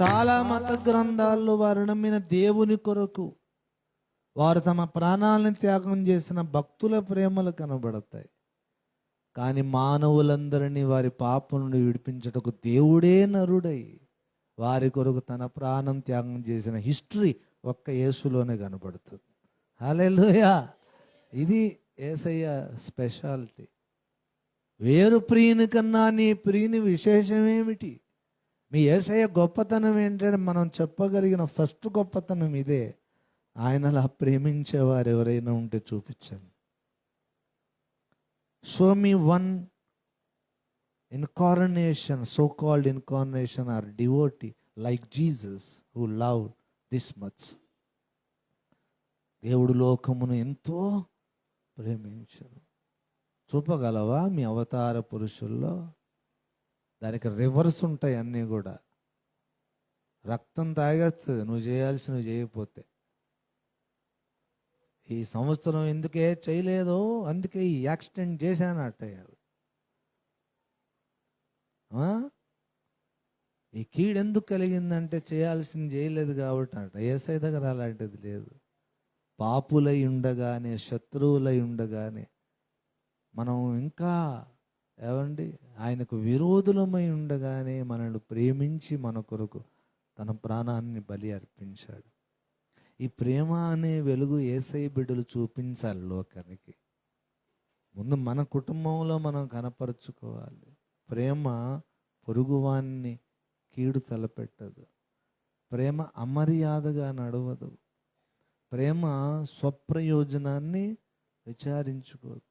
చాలా మత గ్రంథాల్లో వారు నమ్మిన దేవుని కొరకు వారు తమ ప్రాణాలను త్యాగం చేసిన భక్తుల ప్రేమలు కనబడతాయి. కానీ మానవులందరినీ వారి పాపం నుండి విడిపించటకు దేవుడే నరుడై వారి కొరకు తన ప్రాణం త్యాగం చేసిన హిస్టరీ ఒక్క యేసులోనే కనబడుతుంది. హల్లెలూయా! ఇది ఏసయ్య స్పెషాలిటీ. వేరు ప్రియుని కన్నా నీ ప్రియుని విశేషమేమిటి? మీ ఏసయ్య గొప్పతనం ఏంటంటే మనం చెప్పగలిగిన ఫస్ట్ గొప్పతనం ఇదే. ఆయనలా ప్రేమించేవారు ఎవరైనా ఉంటే చూపించండి. Show me one incarnation so called incarnation or devotee like Jesus who love this much దేవుడు లోకమును ఎంతో ప్రేమించను చూపగలవా మీ అవతార పురుషుల్లో? దానికి రివర్స్ ఉంటాయి అన్నీ కూడా. రక్తం తాగేస్తుంది నువ్వు చేయాల్సి నువ్వు చేయకపోతే. ఈ సంవత్సరం ఎందుకే చేయలేదో అందుకే ఈ యాక్సిడెంట్ చేశాను ఆ? ఈ కీడు ఎందుకు కలిగిందంటే చేయాల్సింది చేయలేదు కాబట్టి అంట ఏసై దగ్గర అలాంటిది లేదు. పాపులై ఉండగానే శత్రువులై ఉండగానే మనం ఇంకా ఏమండి? ఆయనకు విరోధులమై ఉండగానే మనల్ని ప్రేమించి మన కొరకు తన ప్రాణాన్ని బలి అర్పించాడు. ఈ ప్రేమ అనే వెలుగు ఏసై బిడ్డలు చూపించాలి లోకానికి. ముందు మన కుటుంబంలో మనం కనపరుచుకోవాలి. ప్రేమ పొరుగువాన్ని కీడు తలపెట్టదు. ప్రేమ అమర్యాదగా నడవదు. ప్రేమ స్వప్రయోజనాన్ని విచారించుకోదు.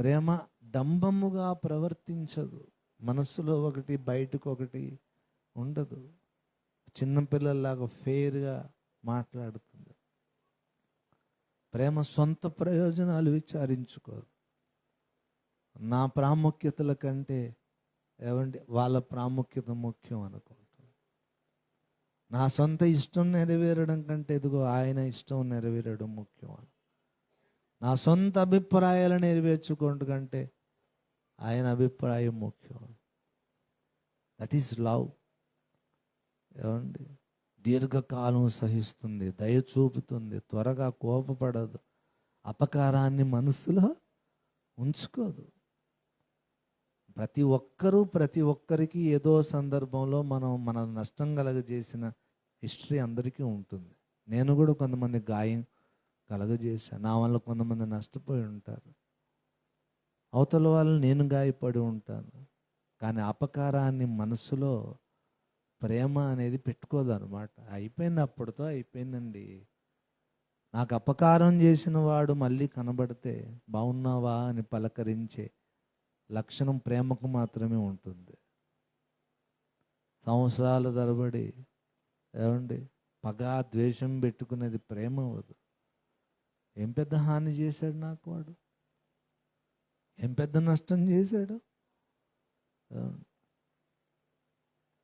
ప్రేమ దంభముగా ప్రవర్తించదు. మనస్సులో ఒకటి బయటకు ఒకటి ఉండదు. చిన్నపిల్లల్లాగా ఫేర్గా మాట్లాడుతుంది. ప్రేమ సొంత ప్రయోజనాలు విచారించుకోదు. నా ప్రాముఖ్యతల కంటే ఏమంటే వాళ్ళ ప్రాముఖ్యత ముఖ్యం అనుకుంటుంది నా సొంత ఇష్టం నెరవేరడం కంటే ఇదిగో ఆయన ఇష్టం నెరవేరడం ముఖ్యం అని నా సొంత అభిప్రాయాలు నెరవేర్చుకోండి కంటే ఆయన అభిప్రాయం ముఖ్యం. దట్ ఈస్ లవ్ ఏమండి? దీర్ఘకాలం సహిస్తుంది దయ చూపుతుంది త్వరగా కోపపడదు అపకారాన్ని మనసులో ఉంచుకోదు. ప్రతి ఒక్కరూ ప్రతి ఒక్కరికి ఏదో సందర్భంలో మనం మన నష్టం కలగజేసిన హిస్టరీ అందరికీ ఉంటుంది. నేను కూడా కొంతమంది గాయం కలగజేశాను నా వల్ల కొంతమంది నష్టపోయి ఉంటారు. అవతల వాళ్ళు నేను గాయపడి ఉంటాను. కానీ అపకారాన్ని మనసులో ప్రేమ అనేది పెట్టుకోదు అనమాట అయిపోయింది అప్పటితో అయిపోయిందండి. నాకు అపకారం చేసిన వాడు మళ్ళీ కనబడితే బాగున్నావా అని పలకరించే లక్షణం ప్రేమకు మాత్రమే ఉంటుంది. సంవత్సరాల తరబడి ఏమండి? పగ ద్వేషం పెట్టుకునేది ప్రేమ అవదు ఏం పెద్ద హాని చేశాడు నాకు వాడు? ఏం పెద్ద నష్టం చేశాడు?